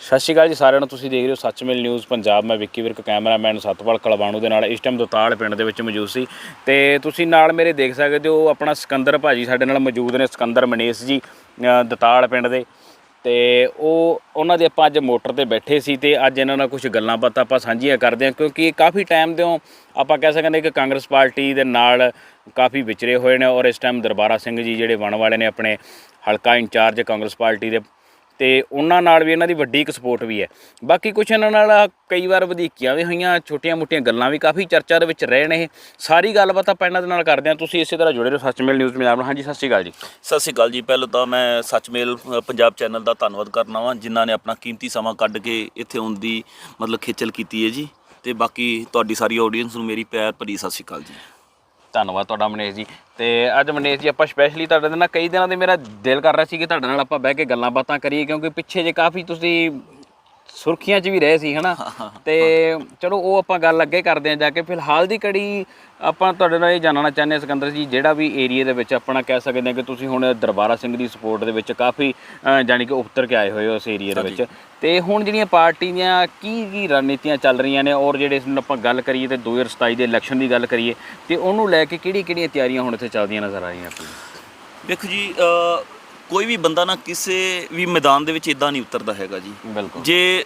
ਸਤਿ ਸ਼੍ਰੀ ਅਕਾਲ ਜੀ ਸਾਰਿਆਂ ਨੂੰ ਤੁਸੀਂ ਦੇਖ ਰਹੇ ਹੋ ਸੱਚਮਿਲ ਨਿਊਜ਼ ਪੰਜਾਬ। ਮੈਂ ਵਿੱਕੀ ਵਿਰਕ ਕੈਮਰਾਮੈਨ ਸਤਪਾਲ ਕਲਵਾਣੂ ਦੇ ਨਾਲ। ਇਸ ਟਾਈਮ ਦੋਤਾਲ ਪਿੰਡ ਦੇ ਵਿੱਚ ਮੌਜੂਦ ਸੀ। ਤੇ ਤੁਸੀਂ ਨਾਲ ਮੇਰੇ ਦੇਖ ਸਕਦੇ ਹੋ ਆਪਣਾ ਸਿਕੰਦਰ ਭਾਜੀ ਸਾਡੇ ਨਾਲ ਮੌਜੂਦ ਨੇ ਸਿਕੰਦਰ ਮਨੀਸ਼ ਜੀ ਅ, ਦਤਾਲ ਪਿੰਡ ਦੇ। ਤੇ ਉਹ ਉਹਨਾਂ ਦੇ ਆਪਾਂ ਅੱਜ ਮੋਟਰ ਤੇ ਬੈਠੇ ਸੀ ਤੇ ਅੱਜ ਇਹਨਾਂ ਨਾਲ ਕੁਝ ਗੱਲਾਂ ਬਾਤਾਂ ਆਪਾਂ ਸਾਂਝੀਆਂ ਕਰਦੇ ਹਾਂ ਕਿਉਂਕਿ ਕਾਫੀ ਟਾਈਮ ਤੋਂ ਆਪਾਂ ਕਹਿ ਸਕਦੇ ਹਾਂ ਕਿ ਕਾਂਗਰਸ ਪਾਰਟੀ ਦੇ ਨਾਲ ਕਾਫੀ ਵਿਚਰੇ ਹੋਏ ਨੇ ਔਰ ਇਸ ਟਾਈਮ ਦਰਬਾਰਾ ਸਿੰਘ ਜੀ ਜਿਹੜੇ ਵਣ ਵਾਲੇ ਨੇ ਆਪਣੇ ਹਲਕਾ ਇੰਚਾਰਜ ਕਾਂਗਰਸ ਪਾਰਟੀ ਦੇ ਤੇ ਉਹਨਾਂ ਨਾਲ ਵੀ ਇਹਨਾਂ ਦੀ ਵੱਡੀ ਇੱਕ ਸਪੋਰਟ ਵੀ ਹੈ। ਬਾਕੀ ਕੁਝ ਇਹਨਾਂ ਨਾਲ ਕਈ ਵਾਰ ਵਧੀਕੀਆਂ ਵੀ ਹੋਈਆਂ ਛੋਟੀਆਂ-ਮੋਟੀਆਂ ਗੱਲਾਂ ਵੀ ਕਾਫੀ ਚਰਚਾ ਦੇ ਵਿੱਚ ਰਹੇ ਨੇ ਇਹ। ਸਾਰੀ ਗੱਲਬਾਤ ਆਪਾਂ ਇਹਨਾਂ ਦੇ ਨਾਲ ਕਰਦੇ ਹਾਂ। ਤੁਸੀਂ ਇਸੇ ਤਰ੍ਹਾਂ ਜੁੜੇ ਰਹੋ ਸੱਚਮੇਲ ਨਿਊਜ਼ ਪੰਜਾਬ ਨਾਲ। ਹਾਂਜੀ, ਸਤਿ ਸ਼੍ਰੀ ਅਕਾਲ ਜੀ। ਸਤਿ ਸ਼੍ਰੀ ਅਕਾਲ ਜੀ। ਪਹਿਲਾਂ ਤਾਂ ਮੈਂ ਸੱਚਮੇਲ ਪੰਜਾਬ ਚੈਨਲ ਦਾ ਧੰਨਵਾਦ ਕਰਨਾ ਵਾਂ, ਜਿਨ੍ਹਾਂ ਨੇ ਆਪਣਾ ਕੀਮਤੀ ਸਮਾਂ ਕੱਢ ਕੇ ਇੱਥੇ ਆਉਣ ਦੀ ਮਤਲਬ ਖੇਚਲ ਕੀਤੀ ਹੈ ਜੀ। ਤੇ ਬਾਕੀ ਤੁਹਾਡੀ ਸਾਰੀ ਆਡੀਅנס ਨੂੰ ਮੇਰੀ ਪਿਆਰ ਭਰੀ ਸਤਿ ਸ਼੍ਰੀ ਅਕਾਲ ਜੀ। ਧੰਨਵਾਦ ਤੁਹਾਡਾ ਮਨੇਸ਼ ਜੀ। ਤੇ ਅੱਜ ਮਨੇਸ਼ ਜੀ, ਆਪਾਂ ਸਪੈਸ਼ਲੀ ਤੁਹਾਡੇ ਨਾਲ ਕਈ ਦਿਨਾਂ ਦੇ ਮੇਰਾ ਦਿਲ ਕਰ ਰਿਹਾ ਸੀ ਕਿ ਤੁਹਾਡੇ ਨਾਲ ਆਪਾਂ ਬਹਿ ਕੇ ਗੱਲਾਂ ਬਾਤਾਂ ਕਰੀਏ, ਕਿਉਂਕਿ ਪਿੱਛੇ ਜੇ ਕਾਫੀ ਤੁਸੀਂ ਸੁਰਖੀਆਂ 'ਚ ਵੀ ਰਹੇ ਸੀ ਹਨਾ? ਤੇ ਚਲੋ ਉਹ ਆਪਾਂ ਗੱਲ ਅੱਗੇ ਕਰਦੇ ਹਾਂ ਜਾ ਕੇ। ਫਿਲਹਾਲ ਦੀ ਕੜੀ ਆਪਾਂ ਤੁਹਾਡੇ ਨਾਲ ਇਹ ਜਾਣਨਾ ਚਾਹੁੰਦੇ ਸਿਕੰਦਰ ਜੀ ਜਿਹੜਾ ਵੀ ਏਰੀਆ ਦੇ ਵਿੱਚ ਆਪਣਾ ਕਹਿ ਸਕਦੇ ਹਾਂ ਕਿ ਤੁਸੀਂ ਹੁਣ ਦਰਬਾਰਾ ਸਿੰਘ ਦੀ ਸਪੋਰਟ ਦੇ ਵਿੱਚ ਕਾਫੀ ਜਾਣੀ ਕਿ ਉਤਰ ਕੇ ਆਏ ਹੋਏ ਹੋ ਉਸ ਏਰੀਆ ਦੇ ਵਿੱਚ। ਤੇ ਹੁਣ ਜਿਹੜੀਆਂ ਪਾਰਟੀ ਦੀਆਂ ਕੀ ਕੀ ਰਣਨੀਤੀਆਂ ਚੱਲ ਰਹੀਆਂ ਨੇ ਔਰ ਜਿਹੜੇ ਇਸ ਨੂੰ ਆਪਾਂ ਗੱਲ ਕਰੀਏ ਤੇ 2027 ਦੇ ਇਲੈਕਸ਼ਨ ਦੀ ਗੱਲ ਕਰੀਏ ਤੇ ਉਹਨੂੰ ਲੈ ਕੇ ਕਿਹੜੀ ਕਿਹੜੀਆਂ ਤਿਆਰੀਆਂ ਹੁਣ ਇੱਥੇ ਚੱਲਦੀਆਂ ਨਜ਼ਰ ਆ ਰਹੀਆਂ? ਆਪਣੀ ਦੇਖੋ ਜੀ ਅ, ਕੋਈ ਵੀ ਬੰਦਾ ਨਾ ਕਿਸੇ ਵੀ ਮੈਦਾਨ ਦੇ ਵਿੱਚ ਇਦਾਂ ਨਹੀਂ ਉਤਰਦਾ ਹੈਗਾ ਜੀ। ਬਿਲਕੁਲ। ਜੇ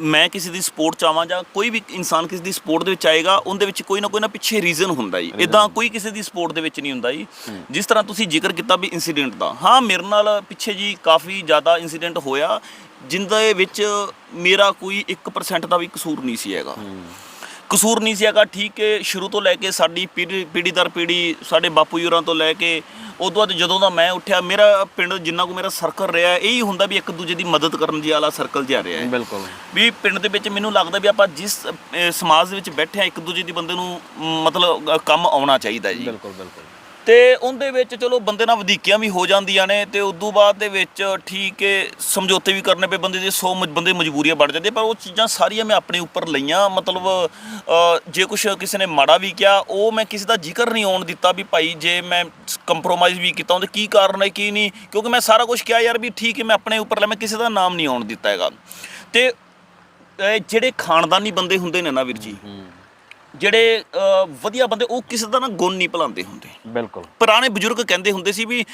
ਮੈਂ ਕਿਸੇ ਦੀ ਸਪੋਰਟ ਚਾਹਾਂ ਜਾਂ ਕੋਈ ਵੀ ਇਨਸਾਨ ਕਿਸੇ ਦੀ ਸਪੋਰਟ ਦੇ ਵਿੱਚ ਆਏਗਾ ਉਹਦੇ ਵਿੱਚ ਕੋਈ ਨਾ ਕੋਈ ਨਾ ਪਿੱਛੇ ਰੀਜ਼ਨ ਹੁੰਦਾ ਜੀ। ਇਦਾਂ ਕੋਈ ਕਿਸੇ ਦੀ ਸਪੋਰਟ ਦੇ ਵਿੱਚ ਨਹੀਂ ਹੁੰਦਾ ਜੀ। ਜਿਸ ਤਰ੍ਹਾਂ ਤੁਸੀਂ ਜ਼ਿਕਰ ਕੀਤਾ ਵੀ ਇਨਸੀਡੈਂਟ ਦਾ। ਹਾਂ ਮੇਰੇ ਨਾਲ ਪਿੱਛੇ ਜੀ ਕਾਫੀ ਜ਼ਿਆਦਾ ਇਨਸੀਡੈਂਟ ਹੋਇਆ ਜਿੰਦੇ ਵਿੱਚ ਮੇਰਾ ਕੋਈ 1% ਦਾ ਵੀ ਕਸੂਰ ਨਹੀਂ ਸੀ ਹੈਗਾ। ਕਸੂਰ ਨਹੀਂ ਸੀ ਹੈਗਾ ਠੀਕ ਹੈ ਸ਼ੁਰੂ ਤੋਂ ਲੈ ਕੇ ਸਾਡੀ ਪੀੜ੍ਹੀ ਪੀੜ੍ਹੀ ਦਰ ਪੀੜ੍ਹੀ ਸਾਡੇ ਬਾਪੂ ਜੀ ਹੋਰਾਂ ਤੋਂ ਲੈ ਕੇ ਉਦੋਂ ਬਾਅਦ ਜਦੋਂ ਦਾ ਮੈਂ ਉੱਠਿਆ ਮੇਰਾ ਪਿੰਡ ਜਿੰਨਾ ਕੋ ਮੇਰਾ ਸਰਕਲ ਰਿਹਾ ਇਹੀ ਹੁੰਦਾ ਵੀ ਇੱਕ ਦੂਜੇ ਦੀ ਮਦਦ ਕਰਨ ਦੀ ਵਾਲਾ ਸਰਕਲ ਜਿਹਾ ਰਿਹਾ ਹੈ। ਬਿਲਕੁਲ। ਵੀ ਪਿੰਡ ਦੇ ਵਿੱਚ ਮੈਨੂੰ ਲੱਗਦਾ ਵੀ ਆਪਾਂ ਜਿਸ ਸਮਾਜ ਦੇ ਵਿੱਚ ਬੈਠੇ ਆ ਇੱਕ ਦੂਜੇ ਦੀ ਬੰਦੇ ਨੂੰ ਮ, ਮਤਲਬ ਅ, ਕੰਮ ਆਉਣਾ ਚਾਹੀਦਾ ਜੀ। ਬਿਲਕੁਲ ਬਿਲਕੁਲ। ਤੇ ਉਹਦੇ ਵਿੱਚ ਚਲੋ ਬੰਦੇ ਨਾਲ ਵਧੀਕੀਆਂ ਵੀ ਹੋ ਜਾਂਦੀਆਂ ਨੇ ਤੇ ਉਦੋਂ ਬਾਅਦ ਦੇ ਵਿੱਚ ਠੀਕ ਹੈ ਸਮਝੌਤੇ ਵੀ ਕਰਨੇ ਪਏ ਬੰਦੇ ਦੇ 100 ਬੰਦੇ ਮਜਬੂਰੀਆਂ ਬਣ ਜਾਂਦੇ ਪਰ ਉਹ ਚੀਜ਼ਾਂ ਸਾਰੀਆਂ ਮੈਂ ਆਪਣੇ ਉੱਪਰ ਲਈਆਂ, ਮਤਲਬ ਜੇ ਕੁਝ ਕਿਸੇ ਨੇ ਮਾੜਾ ਵੀ ਕਿਹਾ, ਉਹ ਮੈਂ ਕਿਸੇ ਦਾ ਜ਼ਿਕਰ ਨਹੀਂ ਆਉਣ ਦਿੱਤਾ ਵੀ ਭਾਈ ਜੇ ਮੈਂ ਕੰਪਰੋਮਾਈਜ਼ ਵੀ ਕੀਤਾ ਉਹਦੇ ਕੀ ਕਾਰਨ ਹੈ, ਕੀ ਨਹੀਂ, ਕਿਉਂਕਿ ਮੈਂ ਸਾਰਾ ਕੁਝ ਕਿਹਾ ਯਾਰ ਵੀ ਠੀਕ ਹੈ ਮੈਂ ਆਪਣੇ ਉੱਪਰ ਲੈ ਮੈਂ ਕਿਸੇ ਦਾ ਨਾਮ ਨਹੀਂ ਆਉਣ ਦਿੱਤਾ ਹੈਗਾ। ਤੇ ਜਿਹੜੇ ਖਾਨਦਾਨੀ ਬੰਦੇ ਹੁੰਦੇ ਨੇ ਨਾ ਵੀਰ ਜੀ ਜਿਹੜੇ ਵਧੀਆ ਬੰਦੇ ਉਹ ਕਿਸੇ ਦਾ ਨਾ ਗੁਣ ਨਹੀਂ ਭੁਲਾਉਂਦੇ ਹੁੰਦੇ। ਬਿਲਕੁਲ। ਪੁਰਾਣੇ ਬਜ਼ੁਰਗ ਕਹਿੰਦੇ ਹੁੰਦੇ ਸੀ ਵੀ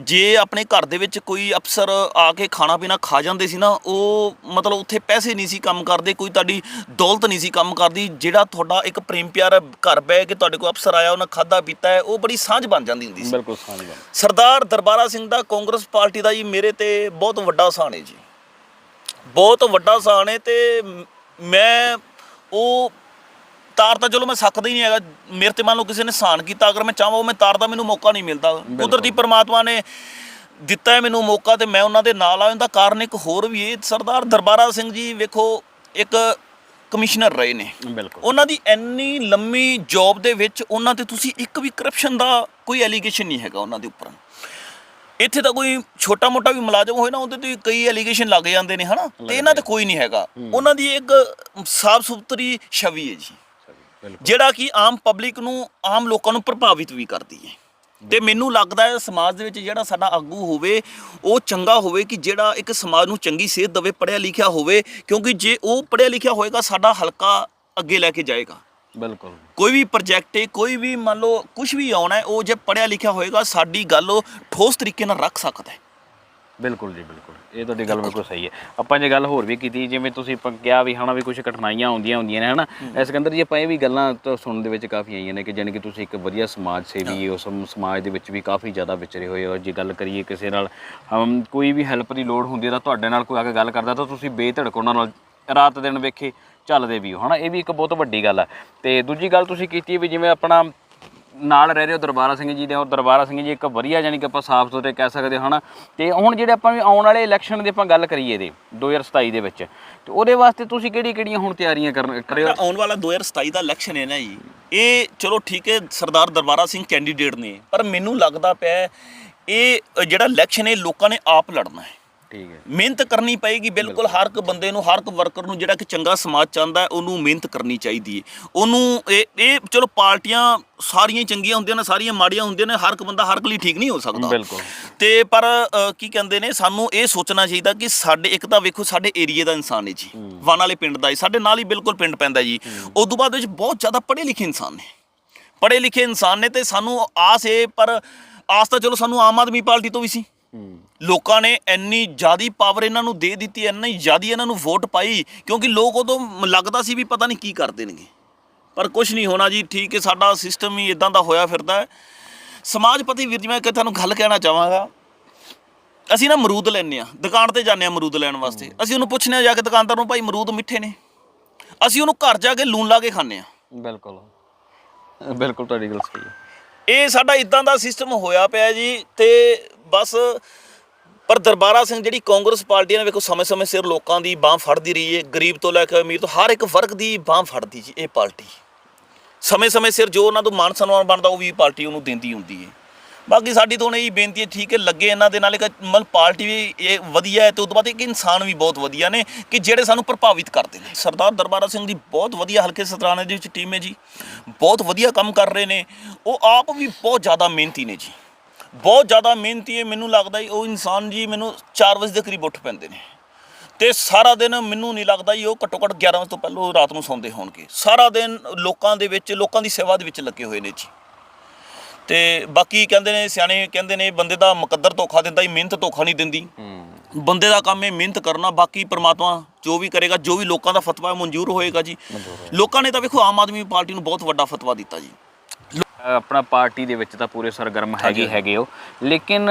ਜੇ ਆਪਣੇ ਘਰ ਦੇ ਵਿੱਚ ਕੋਈ ਅਫਸਰ ਆ ਕੇ ਖਾਣਾ ਪੀਣਾ ਖਾ ਜਾਂਦੇ ਸੀ ਨਾ ਉਹ ਮਤਲਬ ਉੱਥੇ ਪੈਸੇ ਨਹੀਂ ਸੀ ਕੰਮ ਕਰਦੇ ਕੋਈ ਤੁਹਾਡੀ ਦੌਲਤ ਨਹੀਂ ਸੀ ਕੰਮ ਕਰਦੀ ਜਿਹੜਾ ਤੁਹਾਡਾ ਇੱਕ ਪ੍ਰੇਮ ਪਿਆਰ ਘਰ ਬਹਿ ਕੇ ਤੁਹਾਡੇ ਕੋਲ ਅਫਸਰ ਆਇਆ ਉਹਨਾਂ ਖਾਦਾ ਪੀਤਾ ਹੈ ਉਹ ਬੜੀ ਸਾਂਝ ਬਣ ਜਾਂਦੀ ਹੁੰਦੀ ਸੀ। ਬਿਲਕੁਲ ਸਾਂਝੀ ਗੱਲ ਸਰਦਾਰ ਦਰਬਾਰਾ ਸਿੰਘ ਦਾ ਕਾਂਗਰਸ ਪਾਰਟੀ ਦਾ ਜੀ ਮੇਰੇ ਤੇ ਬਹੁਤ ਵੱਡਾ ਹੈ ਜੀ। ਬਹੁਤ ਵੱਡਾ ਹੈ ਤੇ ਮੈਂ ਉਹ ਤਾਰ ਤਾਂ ਚਲੋ ਮੈਂ ਸਕਦਾ ਹੀ ਨਹੀਂ ਹੈਗਾ। ਮੇਰੇ ਤੇ ਮੰਨ ਲਓ ਕਿਸੇ ਨੇ ਸਾਨ ਕੀਤਾ ਅਗਰ ਮੈਂ ਚਾਹਾਂ ਉਹ ਮੈਂ ਤਾਰ ਦਾ ਮੈਨੂੰ ਮੌਕਾ ਨਹੀਂ ਮਿਲਦਾ। ਕੁਦਰਤੀ ਪਰਮਾਤਮਾ ਨੇ ਦਿੱਤਾ ਹੈ ਮੈਨੂੰ ਮੌਕਾ ਤੇ ਮੈਂ ਉਹਨਾਂ ਦੇ ਨਾਲ ਆਇਆ। ਦਾ ਕਾਰਨ ਇੱਕ ਹੋਰ ਵੀ ਹੈ ਸਰਦਾਰ ਦਰਬਾਰਾ ਸਿੰਘ ਜੀ ਵੇਖੋ ਇੱਕ ਕਮਿਸ਼ਨਰ ਰਹੇ ਨੇ। ਬਿਲਕੁਲ। ਉਹਨਾਂ ਦੀ ਇੰਨੀ ਲੰਮੀ ਜੌਬ ਦੇ ਵਿੱਚ ਉਹਨਾਂ ਤੇ ਤੁਸੀਂ ਇੱਕ ਵੀ ਕਰਪਸ਼ਨ ਦਾ ਕੋਈ ਐਲੀਗੇਸ਼ਨ ਨਹੀਂ ਹੈਗਾ ਉਹਨਾਂ ਦੇ ਉੱਪਰ। ਇੱਥੇ ਤਾਂ ਕੋਈ ਛੋਟਾ ਮੋਟਾ ਵੀ ਮੁਲਾਜ਼ਮ ਹੋਏ ਨਾ ਉਹਦੇ ਤੇ ਕਈ ਐਲੀਗੇਸ਼ਨ ਲੱਗ ਜਾਂਦੇ ਨੇ ਹਨਾ? ਤੇ ਇਹਨਾਂ ਤੇ ਕੋਈ ਨਹੀਂ ਹੈਗਾ। ਉਹਨਾਂ ਦੀ ਇੱਕ ਸਾਫ਼ ਸੁਥਰੀ ਛਵੀ ਹੈ ਜੀ। ਜਿਹੜਾ ਕਿ ਆਮ ਪਬਲਿਕ ਨੂੰ ਆਮ ਲੋਕਾਂ ਨੂੰ ਪ੍ਰਭਾਵਿਤ ਵੀ ਕਰਦੀ ਹੈ। ਤੇ ਮੈਨੂੰ ਲੱਗਦਾ ਹੈ ਸਮਾਜ ਦੇ ਵਿੱਚ ਜਿਹੜਾ ਸਾਡਾ ਆਗੂ ਹੋਵੇ ਉਹ ਚੰਗਾ ਹੋਵੇ ਕਿ ਜਿਹੜਾ ਇੱਕ ਸਮਾਜ ਨੂੰ ਚੰਗੀ ਸੇਧ ਦੇਵੇ ਪੜਿਆ ਲਿਖਿਆ ਹੋਵੇ ਕਿਉਂਕਿ ਜੇ ਉਹ ਪੜਿਆ ਲਿਖਿਆ ਹੋਏਗਾ ਸਾਡਾ ਹਲਕਾ ਅੱਗੇ ਲੈ ਕੇ ਜਾਏਗਾ। ਬਿਲਕੁਲ। ਕੋਈ ਵੀ ਪ੍ਰੋਜੈਕਟ ਹੈ ਕੋਈ ਵੀ ਮੰਨ ਲਓ ਕੁਝ ਵੀ ਆਉਣਾ ਹੈ ਉਹ ਜੇ ਪੜਿਆ ਲਿਖਿਆ ਹੋਏਗਾ ਸਾਡੀ ਗੱਲ ਉਹ ਠੋਸ ਤਰੀਕੇ ਨਾਲ ਰੱਖ ਸਕਦਾ ਹੈ। ਬਿਲਕੁਲ ਜੀ ਬਿਲਕੁਲ। ਇਹ ਤੁਹਾਡੀ ਗੱਲ ਬਿਲਕੁਲ ਸਹੀ ਹੈ। ਆਪਾਂ ਜੇ ਗੱਲ ਹੋਰ ਵੀ ਕੀਤੀ ਜਿਵੇਂ ਤੁਸੀਂ ਆਪਾਂ ਕਿਹਾ ਵੀ ਹਨਾ ਵੀ ਕੁਝ ਕਠਿਨਾਈਆਂ ਆਉਂਦੀਆਂ ਹੁੰਦੀਆਂ ਨੇ ਹਨਾ? ਇਸ ਸਿਕੰਦਰ ਜੀ ਆਪਾਂ ਇਹ ਵੀ ਗੱਲਾਂ ਤਾਂ ਸੁਣਨ ਦੇ ਵਿੱਚ ਕਾਫੀ ਆਈਆਂ ਨੇ ਕਿ ਜਾਣੀ ਕਿ ਤੁਸੀਂ ਇੱਕ ਵਧੀਆ ਸਮਾਜ ਸੇਵੀ ਹੋ। ਸਮ- ਸਮਾਜ ਦੇ ਵਿੱਚ ਵੀ ਕਾਫੀ ਜ਼ਿਆਦਾ ਵਿਚਰੇ ਹੋਏ ਹੋ। ਜੇ ਗੱਲ ਕਰੀਏ ਕਿਸੇ ਨਾਲ ਕੋਈ ਵੀ ਹੈਲਪ ਦੀ ਲੋੜ ਹੁੰਦੀ ਹੈ ਤਾਂ ਤੁਹਾਡੇ ਨਾਲ ਕੋਈ ਆ ਕੇ ਗੱਲ ਕਰਦਾ ਤਾਂ ਤੁਸੀਂ ਬੇਧੜਕ ਉਹਨਾਂ ਨਾਲ ਰਾਤ ਦਿਨ ਵੇਖੇ ਚੱਲਦੇ ਵੀ ਹੋ ਹਨਾ? ਇਹ ਵੀ ਇੱਕ ਬਹੁਤ ਵੱਡੀ ਗੱਲ ਹੈ। ਤੇ ਦੂਜੀ ਗੱਲ ਤੁਸੀਂ ਕੀਤੀ ਵੀ ਜਿਵੇਂ ਆਪਣਾ ਨਾਲ ਰਹਿ ਰਹੇ ਹੋ ਦਰਬਾਰਾ ਸਿੰਘ ਜੀ ਦੇ, ਔਰ ਦਰਬਾਰਾ ਸਿੰਘ ਜੀ ਇੱਕ ਵਧੀਆ ਜਾਨੀ ਕਿ ਆਪਾਂ ਸਾਫ਼ ਸੁਥਰੇ ਕਹਿ ਸਕਦੇ ਹਾਂ, ਹਨਾ? ਤੇ ਹੁਣ ਜਿਹੜੇ ਆਪਾਂ ਵੀ ਆਉਣ ਵਾਲੇ ਇਲੈਕਸ਼ਨ ਦੀ ਆਪਾਂ ਗੱਲ ਕਰੀਏ ਦੇ 2027 ਦੇ ਵਿੱਚ, ਤੇ ਉਹਦੇ ਵਾਸਤੇ ਤੁਸੀਂ ਕਿਹੜੀ ਕਿਹੜੀਆਂ ਹੁਣ ਤਿਆਰੀਆਂ ਕਰਨ ਕਰਿਓ ਆਉਣ ਵਾਲਾ 2027 ਦਾ ਇਲੈਕਸ਼ਨ ਹੈ ਨਾ ਜੀ, ਇਹ ਚਲੋ ਠੀਕ ਹੈ, ਸਰਦਾਰ ਦਰਬਾਰਾ ਸਿੰਘ ਕੈਂਡੀਡੇਟ ਨੇ, ਪਰ ਮੈਨੂੰ ਲੱਗਦਾ ਪਿਆ ਇਹ ਜਿਹੜਾ ਇਲੈਕਸ਼ਨ ਹੈ, ਲੋਕਾਂ ਨੇ ਆਪ ਲੜਨਾ ਹੈ। ਠੀਕ ਹੈ। ਮਿਹਨਤ ਕਰਨੀ ਪਏਗੀ ਬਿਲਕੁਲ ਹਰ ਇੱਕ ਬੰਦੇ ਨੂੰ ਹਰ ਇੱਕ ਵਰਕਰ ਨੂੰ ਜਿਹੜਾ ਕਿ ਚੰਗਾ ਸਮਾਜ ਚਾਹੁੰਦਾ ਉਹਨੂੰ ਮਿਹਨਤ ਕਰਨੀ ਚਾਹੀਦੀ ਹੈ। ਉਹਨੂੰ ਇਹ ਇਹ ਚਲੋ ਪਾਰਟੀਆਂ ਸਾਰੀਆਂ ਚੰਗੀਆਂ ਹੁੰਦੀਆਂ ਨੇ ਸਾਰੀਆਂ ਮਾੜੀਆਂ ਹੁੰਦੀਆਂ ਨੇ ਹਰ ਇੱਕ ਬੰਦਾ ਹਰ ਇੱਕ ਲਈ ਠੀਕ ਨਹੀਂ ਹੋ ਸਕਦਾ। ਬਿਲਕੁਲ। ਤੇ ਪਰ ਕੀ ਕਹਿੰਦੇ ਨੇ ਸਾਨੂੰ ਇਹ ਸੋਚਣਾ ਚਾਹੀਦਾ ਕਿ ਸਾਡੇ ਇੱਕ ਤਾਂ ਵੇਖੋ ਸਾਡੇ ਏਰੀਏ ਦਾ ਇਨਸਾਨ ਹੈ ਜੀ ਵਾਨ ਵਾਲੇ ਪਿੰਡ ਦਾ ਹੀ ਸਾਡੇ ਨਾਲ ਹੀ ਬਿਲਕੁਲ ਪਿੰਡ ਪੈਂਦਾ ਜੀ। ਉਸ ਤੋਂ ਬਾਅਦ ਵਿੱਚ ਬਹੁਤ ਜ਼ਿਆਦਾ ਪੜ੍ਹੇ ਲਿਖੇ ਇਨਸਾਨ ਨੇ। ਪੜ੍ਹੇ ਲਿਖੇ ਇਨਸਾਨ ਨੇ ਤੇ ਸਾਨੂੰ ਆਸ ਹੈ ਪਰ ਆਸ ਤਾਂ ਚਲੋ ਸਾਨੂੰ ਆਮ ਆਦਮੀ ਪਾਰਟੀ ਤੋਂ ਵੀ ਸੀ। ਲੋਕਾਂ ਨੇ ਇੰਨੀ ਜ਼ਿਆਦੀ ਪਾਵਰ ਇਹਨਾਂ ਨੂੰ ਦੇ ਦਿੱਤੀ ਇੰਨੀ ਜ਼ਿਆਦੀ ਇਹਨਾਂ ਨੂੰ ਵੋਟ ਪਾਈ ਕਿਉਂਕਿ ਲੋਕ ਉਦੋਂ ਲੱਗਦਾ ਸੀ ਵੀ ਪਤਾ ਨਹੀਂ ਕੀ ਕਰ ਦੇਣਗੇ। ਪਰ ਕੁਝ ਨਹੀਂ ਹੋਣਾ ਜੀ ਠੀਕ ਹੈ ਸਾਡਾ ਸਿਸਟਮ ਹੀ ਇਦਾਂ ਦਾ ਹੋਇਆ ਫਿਰਦਾ ਹੈ। ਸਮਾਜਪਤੀ ਵੀਰ ਜੀ ਮੈਂ ਕਿ ਤੁਹਾਨੂੰ ਗੱਲ ਕਹਿਣਾ ਚਾਹਾਂਗਾ। ਅਸੀਂ ਨਾ ਅਮਰੂਦ ਲੈਣੇ ਆ ਦੁਕਾਨ ਤੇ ਜਾਂਦੇ ਆ ਅਮਰੂਦ ਲੈਣ ਵਾਸਤੇ। ਅਸੀਂ ਉਹਨੂੰ ਪੁੱਛਨੇ ਆ ਜਾ ਕੇ ਦੁਕਾਨਦਾਰ ਨੂੰ ਭਾਈ ਅਮਰੂਦ ਮਿੱਠੇ ਨੇ? ਅਸੀਂ ਉਹਨੂੰ ਘਰ ਜਾ ਕੇ ਲੂਣ ਲਾ ਕੇ ਖਾਂਦੇ ਆ ਬਿਲਕੁਲ। ਬਿਲਕੁਲ ਤੁਹਾਡੀ ਗੱਲ ਸਹੀ ਹੈ। ਇਹ ਸਾਡਾ ਇਦਾਂ ਦਾ ਸਿਸਟਮ ਹੋਇਆ ਪਿਆ ਜੀ ਤੇ ਬਸ, ਪਰ ਦਰਬਾਰਾ ਸਿੰਘ ਜਿਹੜੀ ਕਾਂਗਰਸ ਪਾਰਟੀ ਨੇ, ਵੇਖੋ ਸਮੇਂ-ਸਮੇਂ ਸਿਰ ਲੋਕਾਂ ਦੀ ਬਾਹ ਫੜਦੀ ਰਹੀ ਹੈ ਗਰੀਬ ਤੋਂ ਲੈ ਕੇ ਅਮੀਰ ਤੋਂ, ਹਰ ਇੱਕ ਵਰਗ ਦੀ ਬਾਹ ਫੜਦੀ ਜੀ ਇਹ ਪਾਰਟੀ। ਸਮੇਂ-ਸਮੇਂ ਸਿਰ ਜੋ ਉਹਨਾਂ ਤੋਂ ਮਾਨ ਸਨਮਾਨ ਬਣਦਾ, ਉਹ ਵੀ ਪਾਰਟੀ ਉਹਨੂੰ ਦਿੰਦੀ ਹੁੰਦੀ ਹੈ ਬਾਕੀ ਸਾਡੀ ਤਾਂ ਹੁਣ ਇਹ ਬੇਨਤੀ ਹੈ, ਠੀਕ ਹੈ, ਲੱਗੇ ਇਹਨਾਂ ਦੇ ਨਾਲ, ਇੱਕ ਮਤਲਬ ਪਾਰਟੀ ਵੀ ਇਹ ਵਧੀਆ ਹੈ ਤੇ ਉਸ ਤੋਂ ਬਾਅਦ ਇੱਕ ਇਨਸਾਨ ਵੀ ਬਹੁਤ ਵਧੀਆ ਨੇ ਕਿ ਜਿਹੜੇ ਸਾਨੂੰ ਪ੍ਰਭਾਵਿਤ ਕਰਦੇ ਨੇ। ਸਰਦਾਰ ਦਰਬਾਰਾ ਸਿੰਘ ਦੀ ਬਹੁਤ ਵਧੀਆ ਹਲਕੇ ਸਤਰਾਣੇ ਦੇ ਵਿੱਚ ਟੀਮ ਹੈ ਜੀ, ਬਹੁਤ ਵਧੀਆ ਕੰਮ ਕਰ ਰਹੇ ਨੇ, ਉਹ ਆਪ ਵੀ ਬਹੁਤ ਜ਼ਿਆਦਾ ਮਿਹਨਤੀ ਨੇ ਜੀ। ਬਹੁਤ ਜ਼ਿਆਦਾ ਮਿਹਨਤੀ ਹੈ, ਮੈਨੂੰ ਲੱਗਦਾ ਜੀ, ਉਹ ਇਨਸਾਨ ਜੀ ਮੈਨੂੰ 4 ਵਜੇ ਦੇ ਕਰੀਬ ਉੱਠ ਪੈਂਦੇ ਨੇ। ਤੇ ਸਾਰਾ ਦਿਨ ਮੈਨੂੰ ਨਹੀਂ ਲੱਗਦਾ ਜੀ, ਉਹ ਘੱਟੋ ਘੱਟ 11 ਵਜੇ ਤੋਂ ਪਹਿਲਾਂ ਰਾਤ ਨੂੰ ਸੌਂਦੇ ਹੋਣਗੇ। ਸਾਰਾ ਦਿਨ ਲੋਕਾਂ ਦੇ ਵਿੱਚ, ਲੋਕਾਂ ਦੀ ਸੇਵਾ ਦੇ ਵਿੱਚ ਲੱਗੇ ਹੋਏ ਨੇ ਜੀ। ਤੇ ਬਾਕੀ ਕਹਿੰਦੇ ਨੇ ਸਿਆਣੇ ਕਹਿੰਦੇ ਨੇ ਬੰਦੇ ਦਾ ਮੁਕੱਦਰ ਧੋਖਾ ਦਿੰਦਾ ਹੀ ਮਿਹਨਤ ਧੋਖਾ ਨਹੀਂ ਦਿੰਦੀ। ਬੰਦੇ ਦਾ ਕੰਮ ਹੈ ਮਿਹਨਤ ਕਰਨਾ ਬਾਕੀ ਪ੍ਰਮਾਤਮਾ ਜੋ ਵੀ ਕਰੇਗਾ ਜੋ ਵੀ ਲੋਕਾਂ ਦਾ ਫਤਵਾ ਮਨਜ਼ੂਰ ਹੋਏਗਾ ਜੀ। ਲੋਕਾਂ ਨੇ ਤਾਂ ਵੇਖੋ ਆਮ ਆਦਮੀ ਪਾਰਟੀ ਨੂੰ ਬਹੁਤ ਵੱਡਾ ਫਤਵਾ ਦਿੱਤਾ ਜੀ। ਆਪਣਾ ਪਾਰਟੀ ਦੇ ਵਿੱਚ ਤਾਂ ਪੂਰੇ ਸਰਗਰਮ ਹੈਗੇ ਹੈਗੇ ਹੋ। ਲੇਕਿਨ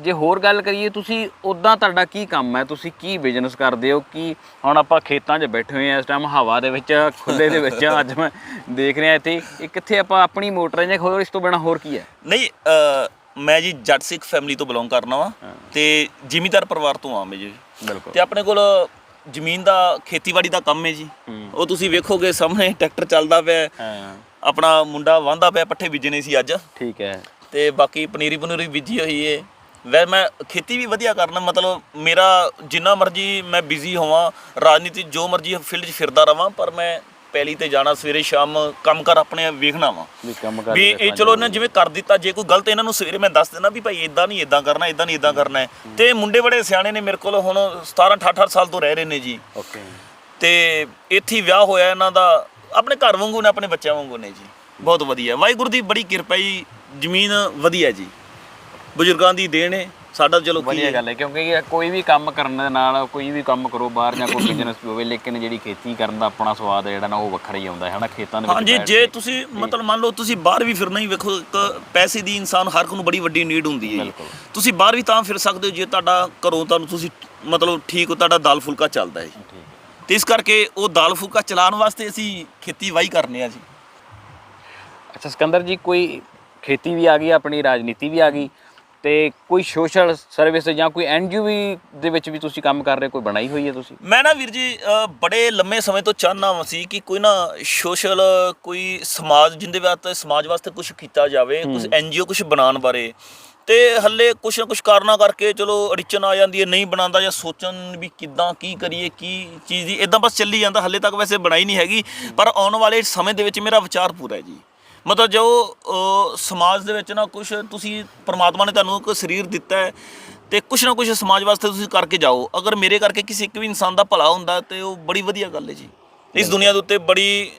ਜੇ ਹੋਰ ਗੱਲ ਕਰੀਏ ਤੁਸੀਂ ਉਦਾਂ ਤੁਹਾਡਾ ਕੀ ਕੰਮ ਹੈ? ਤੁਸੀਂ ਕੀ ਬਿਜ਼ਨਸ ਕਰਦੇ ਹੋ? ਕੀ ਹੁਣ ਆਪਾਂ ਖੇਤਾਂ 'ਚ ਬੈਠੇ ਹੋਏ ਆ ਇਸ ਟਾਈਮ ਹਵਾ ਦੇ ਵਿੱਚ ਖੁੱਲੇ ਦੇ ਵਿੱਚ ਅੱਜ ਮੈਂ ਦੇਖ ਰਿਹਾ ਇੱਥੇ। ਇਹ ਕਿੱਥੇ ਆਪਾਂ ਆਪਣੀ ਮੋਟਰ ਜਾਂ ਹੋਰ ਇਸ ਤੋਂ ਬਿਨਾ ਹੋਰ ਕੀ ਹੈ? ਨਹੀਂ ਮੈਂ ਜੀ ਜੱਟ ਸਿੱਖ ਫੈਮਿਲੀ ਤੋਂ ਬਿਲੋਂਗ ਕਰਨਾ ਵਾਂ ਤੇ ਜ਼ਿਮੀਂਦਾਰ ਪਰਿਵਾਰ ਤੋਂ ਆ ਮੈਂ ਜੀ। ਬਿਲਕੁਲ। ਤੇ ਆਪਣੇ ਕੋਲ ਜ਼ਮੀਨ ਦਾ ਖੇਤੀਬਾੜੀ ਦਾ ਕੰਮ ਹੈ ਜੀ। ਉਹ ਤੁਸੀਂ ਵੇਖੋਗੇ ਸਾਹਮਣੇ ਟਰੈਕਟਰ ਚੱਲਦਾ ਪਿਆ। ਹੈ। ਹਾਂ। ਆਪਣਾ ਮੁੰਡਾ ਵਾਂਦਾ ਪਿਆ ਪੱਠੇ ਬੀਜਣੇ ਸੀ ਅੱਜ। ਠੀਕ ਹੈ। ਤੇ ਬਾਕੀ ਪਨੀਰੀ ਪਨੂਰੀ ਬੀਜੀ ਹੋਈ ਏ। ਵੈ ਮੈਂ ਖੇਤੀ ਵੀ ਵਧੀਆ ਕਰਨਾ ਮਤਲਬ ਮੇਰਾ ਜਿੰਨਾ ਮਰਜ਼ੀ ਮੈਂ ਬਿਜ਼ੀ ਹੋਵਾਂ ਰਾਜਨੀਤੀ ਜੋ ਮਰਜ਼ੀ ਫੀਲਡ 'ਚ ਫਿਰਦਾ ਰਵਾਂ ਪਰ ਮੈਂ ਪਹਿਲੀ ਤੇ ਜਾਣਾ ਸਵੇਰੇ ਸ਼ਾਮ ਕੰਮ ਕਰ ਆਪਣੇ ਵੇਖਣਾ ਵਾਂ। ਵੀ ਕੰਮ ਕਰ ਵੀ ਇਹ ਚਲੋ ਇਹਨਾਂ ਜਿਵੇਂ ਕਰ ਦਿੱਤਾ ਜੇ ਕੋਈ ਗਲਤ ਇਹਨਾਂ ਨੂੰ ਸਵੇਰੇ ਮੈਂ ਦੱਸ ਦੇਣਾ ਵੀ ਭਾਈ ਇਦਾਂ ਨਹੀਂ ਇਦਾਂ ਕਰਨਾ ਇਦਾਂ ਨਹੀਂ ਇਦਾਂ ਕਰਨਾ ਹੈ। ਤੇ ਮੁੰਡੇ ਬੜੇ ਸਿਆਣੇ ਨੇ ਮੇਰੇ ਕੋਲ ਹੁਣ 17 18 ਸਾਲ ਤੋਂ ਰਹਿ ਰਹੇ ਨੇ ਜੀ। ਓਕੇ ਤੇ ਇੱਥੇ ਹੀ ਵਿਆਹ ਹੋਇਆ ਇਹਨਾਂ ਦਾ ਆਪਣੇ ਘਰ ਵਾਂਗੂ ਨੇ ਆਪਣੇ ਬੱਚਿਆਂ ਵਾਂਗੂ ਨੇ ਜੀ ਬਹੁਤ ਵਧੀਆ ਵਾਹਿਗੁਰੂ ਦੀ ਬੜੀ ਕਿਰਪਾ ਜੀ ਜ਼ਮੀਨ ਵਧੀਆ ਜੀ ਬਜ਼ੁਰਗਾਂ ਦੀ ਦੇਣ ਹੈ ਸਾਡਾ ਚਲੋ ਕੀ ਵਧੀਆ ਗੱਲ ਹੈ ਕਿਉਂਕਿ ਇਹ ਕੋਈ ਵੀ ਕੰਮ ਕਰਨ ਦੇ ਨਾਲ ਕੋਈ ਵੀ ਕੰਮ ਕਰੋ ਬਾਹਰ ਜਾਂ ਕੋਈ ਬਿਜ਼ਨਸ ਵੀ ਹੋਵੇ ਲੇਕਿਨ ਜਿਹੜੀ ਖੇਤੀ ਕਰਨ ਦਾ ਆਪਣਾ ਸਵਾਦ ਹੈ ਜਿਹੜਾ ਨਾ ਉਹ ਵੱਖਰਾ ਹੀ ਆਉਂਦਾ ਹੈ ਹਨਾ ਖੇਤਾਂ ਦੇ ਵਿੱਚ ਹਾਂਜੀ ਬੈਠ ਜੇ ਕੇ। ਤੁਸੀਂ ਮਤਲਬ ਮੰਨ ਲਓ ਤੁਸੀਂ ਬਾਹਰ ਵੀ ਫਿਰਨਾ ਹੀ ਵੇਖੋ ਇੱਕ ਪੈਸੇ ਦੀ ਇਨਸਾਨ ਹਰ ਇੱਕ ਨੂੰ ਬੜੀ ਵੱਡੀ ਨੀਡ ਹੁੰਦੀ ਹੈ ਜੀ। ਬਿਲਕੁਲ। ਤੁਸੀਂ ਬਾਹਰ ਵੀ ਤਾਂ ਫਿਰ ਸਕਦੇ ਹੋ ਜੇ ਤੁਹਾਡਾ ਘਰੋਂ ਤੁਹਾਨੂੰ ਤੁਸੀਂ ਮਤਲਬ ਠੀਕ ਹੋ ਤੁਹਾਡਾ ਦਾਲ ਫੁਲਕਾ ਚੱਲਦਾ ਹੈ ਜੀ ਠੀਕ। ਤੇ ਇਸ ਕਰਕੇ ਉਹ ਦਾਲ ਫੁਲਕਾ ਚਲਾਉਣ ਵਾਸਤੇ ਅਸੀਂ ਖੇਤੀ ਵਾਹੀ ਕਰਨੇ ਆ ਜੀ। ਅੱਛਾ ਸਿਕੰਦਰ ਜੀ ਕੋਈ ਖੇਤੀ ਵੀ ਆ ਗਈ ਆਪਣੀ ਰਾਜਨੀਤੀ ਵੀ ਆ ਗਈ ਤੇ ਕੋਈ ਸੋਸ਼ਲ ਸਰਵਿਸ ਜਾਂ ਕੋਈ ਐਨਜੀਓ ਵੀ ਦੇ ਵਿੱਚ ਵੀ ਤੁਸੀਂ ਕੰਮ ਕਰ ਰਹੇ ਕੋਈ ਬਣਾਈ ਹੋਈ ਹੈ ਤੁਸੀਂ? ਮੈਂ ਨਾ ਵੀਰ ਜੀ ਅ, ਬੜੇ ਲੰਮੇ ਸਮੇਂ ਤੋਂ ਚਾਹਨਾ ਸੀ ਕਿ ਕੋਈ ਨਾ ਸੋਸ਼ਲ ਕੋਈ ਸਮਾਜ ਜਿੰਦੇ ਵਾਸਤੇ ਸਮਾਜ ਵਾਸਤੇ ਕੁਝ ਕੀਤਾ ਜਾਵੇ ਕੁਝ ਐਨਜੀਓ ਕੁਝ ਬਣਾਉਣ ਬਾਰੇ। ਤੇ ਹੱਲੇ ਕੁਛ ਨਾ ਕੁਛ ਕਾਰਨਾ ਕਰਕੇ ਚਲੋ ਅੜਿਚਨ ਆ ਜਾਂਦੀ ਹੈ, ਨਹੀਂ ਬਣਾਉਂਦਾ ਜਾਂ ਸੋਚਣ ਵੀ ਕਿੱਦਾਂ, ਕੀ ਕਰੀਏ, ਕੀ ਚੀਜ਼ ਦੀ ਇਦਾਂ ਬਸ ਚੱਲੀ ਜਾਂਦਾ, ਹੱਲੇ ਤੱਕ ਵੈਸੇ ਬਣਾਈ ਨਹੀਂ ਹੈਗੀ, ਪਰ ਆਉਣ ਵਾਲੇ ਸਮੇਂ ਦੇ ਵਿੱਚ ਮੇਰਾ ਵਿਚਾਰ ਪੂਰਾ ਹੈ ਜੀ। ਮਤਲਬ ਜੋ ਸਮਾਜ ਦੇ ਵਿੱਚ ਨਾ ਕੁਝ ਤੁਸੀਂ, ਪਰਮਾਤਮਾ ਨੇ ਤੁਹਾਨੂੰ ਇੱਕ ਸਰੀਰ ਦਿੱਤਾ ਹੈ ਤੇ ਕੁਛ ਨਾ ਕੁਛ ਸਮਾਜ ਵਾਸਤੇ ਤੁਸੀਂ ਕਰਕੇ ਜਾਓ। ਅਗਰ ਮੇਰੇ ਕਰਕੇ ਕਿਸੇ ਇੱਕ ਵੀ ਇਨਸਾਨ ਦਾ ਭਲਾ ਹੁੰਦਾ, ਤੇ ਉਹ ਬੜੀ ਵਧੀਆ ਗੱਲ ਹੈ ਜੀ। ਇਸ ਦੁਨੀਆ ਦੇ ਉੱਤੇ ਬੜੀ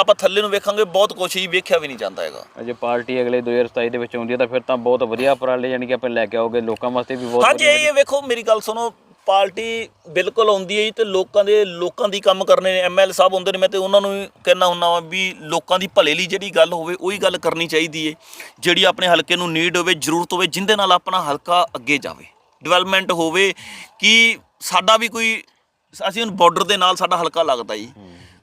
ਆਪਾਂ ਥੱਲੇ ਨੂੰ ਵੇਖਾਂਗੇ ਬਹੁਤ ਕੁਛ ਹੀ ਵੇਖਿਆ ਵੀ ਨਹੀਂ ਜਾਂਦਾ ਹੈਗਾ। ਜੇ ਪਾਰਟੀ ਅਗਲੇ 2027 ਦੇ ਵਿੱਚ ਆਉਂਦੀ ਹੈ ਤਾਂ ਫਿਰ ਤਾਂ ਬਹੁਤ ਵਧੀਆ ਉਪਰਾਲੇ ਯਾਨੀ ਕਿ ਆਪਾਂ ਲੈ ਕੇ ਆਓਗੇ ਲੋਕਾਂ ਵਾਸਤੇ ਵੀ ਬਹੁਤ ਹਾਂਜੀ ਇਹ ਵੇਖੋ ਮੇਰੀ ਗੱਲ ਸੁਣੋ ਪਾਰਟੀ ਬਿਲਕੁਲ ਆਉਂਦੀ ਹੈ ਜੀ ਤੇ ਲੋਕਾਂ ਦੇ ਲੋਕਾਂ ਦੀ ਕੰਮ ਕਰਨੇ ਨੇ। ਐਮਐਲ ਸਾਹਿਬ ਹੁੰਦੇ ਨੇ ਮੈਂ ਤੇ ਉਹਨਾਂ ਨੂੰ ਵੀ ਕਹਿਣਾ ਹੁੰਨਾ ਵਾਂ ਵੀ ਲੋਕਾਂ ਦੀ ਭਲੇ ਲਈ ਜਿਹੜੀ ਗੱਲ ਹੋਵੇ ਉਹੀ ਗੱਲ ਕਰਨੀ ਚਾਹੀਦੀ ਹੈ ਜਿਹੜੀ ਆਪਣੇ ਹਲਕੇ ਨੂੰ ਨੀਡ ਹੋਵੇ ਜ਼ਰੂਰਤ ਹੋਵੇ ਜਿੰਦੇ ਨਾਲ ਆਪਣਾ ਹਲਕਾ ਅੱਗੇ ਜਾਵੇ। ਡਿਵੈਲਪਮੈਂਟ ਹੋਵੇ ਕਿ ਸਾਡਾ ਵੀ ਕੋਈ ਅਸੀਂ ਹੁਣ ਬਾਰਡਰ ਦੇ ਨਾਲ ਸਾਡਾ ਹਲਕਾ ਲੱਗਦਾ ਜੀ।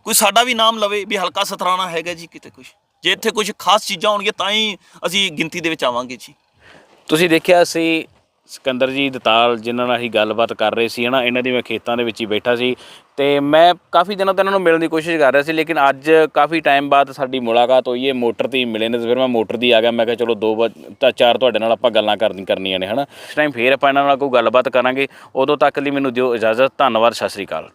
ਕੋਈ ਸਾਡਾ ਵੀ ਨਾਮ ਲਵੇ ਵੀ ਹਲਕਾ ਸਤਰਾਣਾ ਹੈਗਾ ਜੀ ਕਿਤੇ ਕੁਝ ਜੇ ਇੱਥੇ ਕੁਝ ਖਾਸ ਚੀਜ਼ਾਂ ਹੋਣਗੀਆਂ ਤਾਂ ਹੀ ਅਸੀਂ ਗਿਣਤੀ ਦੇ ਵਿੱਚ ਆਵਾਂਗੇ ਜੀ। ਤੁਸੀਂ ਦੇਖਿਆ ਸੀ ਸਿਕੰਦਰ ਜੀ ਦਤਾਲ ਜਿਨ੍ਹਾਂ ਨਾਲ ਅਸੀਂ ਗੱਲਬਾਤ ਕਰ ਰਹੇ ਸੀ, ਹਨਾ? ਇਹਨਾਂ ਦੀ ਮੈਂ ਖੇਤਾਂ ਦੇ ਵਿੱਚ ਹੀ ਬੈਠਾ ਸੀ। ਤੇ ਮੈਂ ਕਾਫੀ ਦਿਨਾਂ ਤੋਂ ਇਹਨਾਂ ਨੂੰ ਮਿਲਣ ਦੀ ਕੋਸ਼ਿਸ਼ ਕਰ ਰਿਹਾ ਸੀ, ਲੇਕਿਨ ਅੱਜ ਕਾਫੀ ਟਾਈਮ ਬਾਅਦ ਸਾਡੀ ਮੁਲਾਕਾਤ ਹੋਈ ਹੈ, ਮੋਟਰ ਤੇ ਹੀ ਮਿਲੇ ਨੇ। ਤੇ ਫਿਰ ਮੈਂ ਮੋਟਰ ਦੀ ਆ ਗਿਆ, ਮੈਂ ਕਿਹਾ ਚਲੋ ਦੋ ਵਾ- ਤਾਂ ਚਾਰ ਤੁਹਾਡੇ ਨਾਲ ਆਪਾਂ ਗੱਲਾਂ ਕਰਨੀ ਕਰਨੀਆਂ ਨੇ, ਹਨਾ? ਇਸ ਟਾਈਮ ਫੇਰ ਆਪਾਂ ਇਹਨਾਂ ਨਾਲ ਕੋਈ ਗੱਲਬਾਤ ਕਰਾਂਗੇ। ਉਦੋਂ ਤੱਕ ਲਈ ਮੈਨੂੰ ਦਿਓ ਇਜਾਜ਼ਤ, ਧੰਨਵਾਦ, ਸਤਿ ਸ੍ਰੀ ਅਕਾਲ।